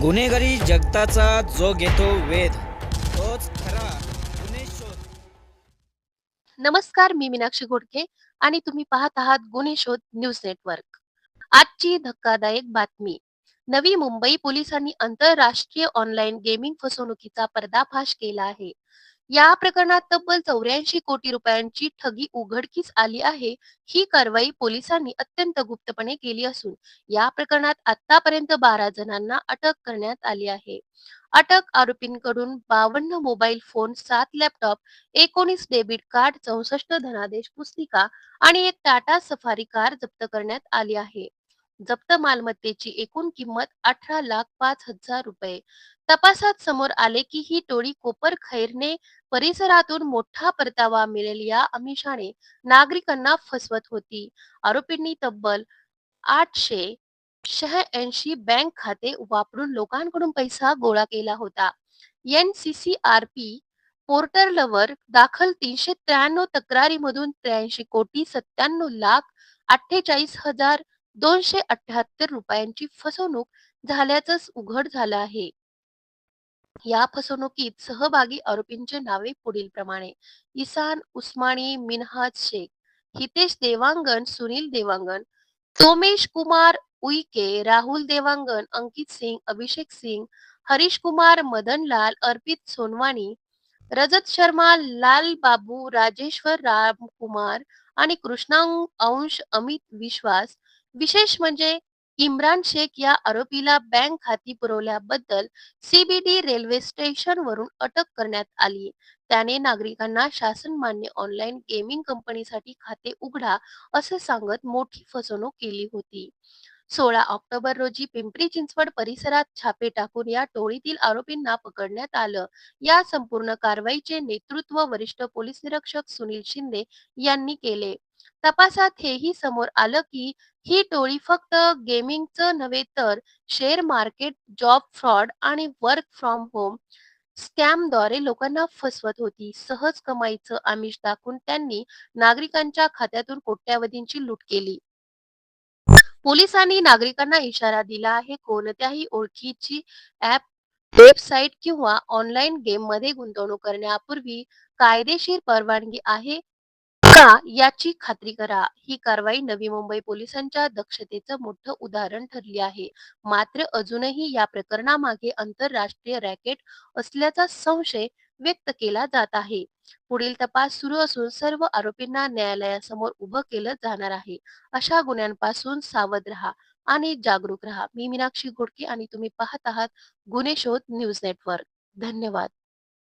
गुन्हेगारी जगताचा जो घेतो वेध तोच खरा गुन्हे शोध. नमस्कार मी मीनाक्षी घोडके आणि तुम्ही पाहत आहात गुन्हे शोध न्यूज नेटवर्क. आजची धक्कादायक बातमी. नवी मुंबई पोलिसांनी आंतरराष्ट्रीय ऑनलाईन गेमिंग फसवणुकीचा पर्दाफाश केला आहे. या प्रकरणात तब्बल चौऱ्याऐंशी कोटी रुपयांची ठगी उघडकीस आली आहे. ही कारवाई पोलिसांनी अत्यंत गुप्तपणे केली असून या प्रकरणात आतापर्यंत बारा जणांना अटक करण्यात आली आहे. अटक आरोपींकडून बावन्न मोबाईल फोन सात लॅपटॉप एकोणीस डेबिट कार्ड चौसष्ट धनादेश पुस्तिका आणि एक टाटा सफारी कार जप्त करण्यात आली आहे. जप्त मालमत्तेची एकूण किंमत अठरा लाख पाच हजार रुपये. तपासात समोर आले की ही टोळी कोपर खैरने परिसरातून मोठा परतावा मिळेल या अमिषाने नागरिकांना फसवत होती. आरोपींनी तब्बल आठशे शहाऐंशी बँक खाते वापरून लोकांकडून पैसा गोळा केला होता. N C C R P पोर्टलवर दाखल तीनशे त्र्याण्णव तक्रारीमधून त्र्याऐंशी कोटी सत्त्याण्णव लाख अठ्ठेचाळीस हजार दोनशे अठ्याहत्तर रुपयांची फसवणूक झाल्याच उघड झालं आहे. या फसवणुकीत सहभागी आरोपींचे नावे पुढील प्रमाणे. इसान उस्मानी मिनहाज शेख हितेश देवांगन सुनील देवांगन सोमेश कुमार उईके राहुल देवांगन अंकित सिंग अभिषेक सिंग हरीश कुमार मदन लाल अर्पित सोनवाणी रजत शर्मा लाल बाबू राजेश्वर राम कुमार आणि कृष्णांश अंश अमित विश्वास विशेष म्हणजे इम्रान शेख या आरोपीला बँक खाती पुरवल्याबद्दल सीबीडी रेल्वे स्टेशन वरून अटक करण्यात आली. त्याने नागरिकांना शासन मान्य ऑनलाईन गेमिंग कंपनीसाठी खाते उघडा असे सांगत मोठी फसवणूक केली होती. सोळा ऑक्टोबर रोजी पिंपरी चिंचवड परिसरात छापे टाकून या टोळीतील आरोपींना पकडण्यात आलं. या संपूर्ण कारवाईचे नेतृत्व वरिष्ठ पोलीस निरीक्षक सुनील शिंदे यांनी केले. तपासात हेही समोर आलं की ही टोळी फक्त गेमिंगचं नव्हे तर शेअर मार्केट जॉब फ्रॉड आणि वर्क फ्रॉम होम स्कॅमद्वारे लोकांना फसवत होती. सहज कमाईचं आमिष दाखवून त्यांनी नागरिकांच्या खात्यातून कोट्यावधींची लूट केली. पोलिसांनी नागरिकांना इशारा दिला आहे. कोणत्याही ओळखीची ऍप वेबसाईट किंवा ऑनलाईन गेममध्ये गुंतवणूक करण्यापूर्वी कायदेशीर परवानगी आहे. का याची खात्री करा. ही कारवाई नवी मुंबई पोलिसांच्या दक्षतेचं मोठं उदाहरण ठरली आहे. मात्र अजूनही या प्रकरणामागे आंतरराष्ट्रीय रॅकेट असल्याचा संशय व्यक्त केला जात आहे. पुढील तपास सुरू असून सर्व आरोपींना न्यायालयासमोर उभं केलं जाणार आहे. अशा गुन्ह्यांपासून सावध राहा आणि जागरूक राहा. मी मीनाक्षी घोडके आणि तुम्ही पाहत आहात गुन्हे शोध न्यूज नेटवर्क. धन्यवाद.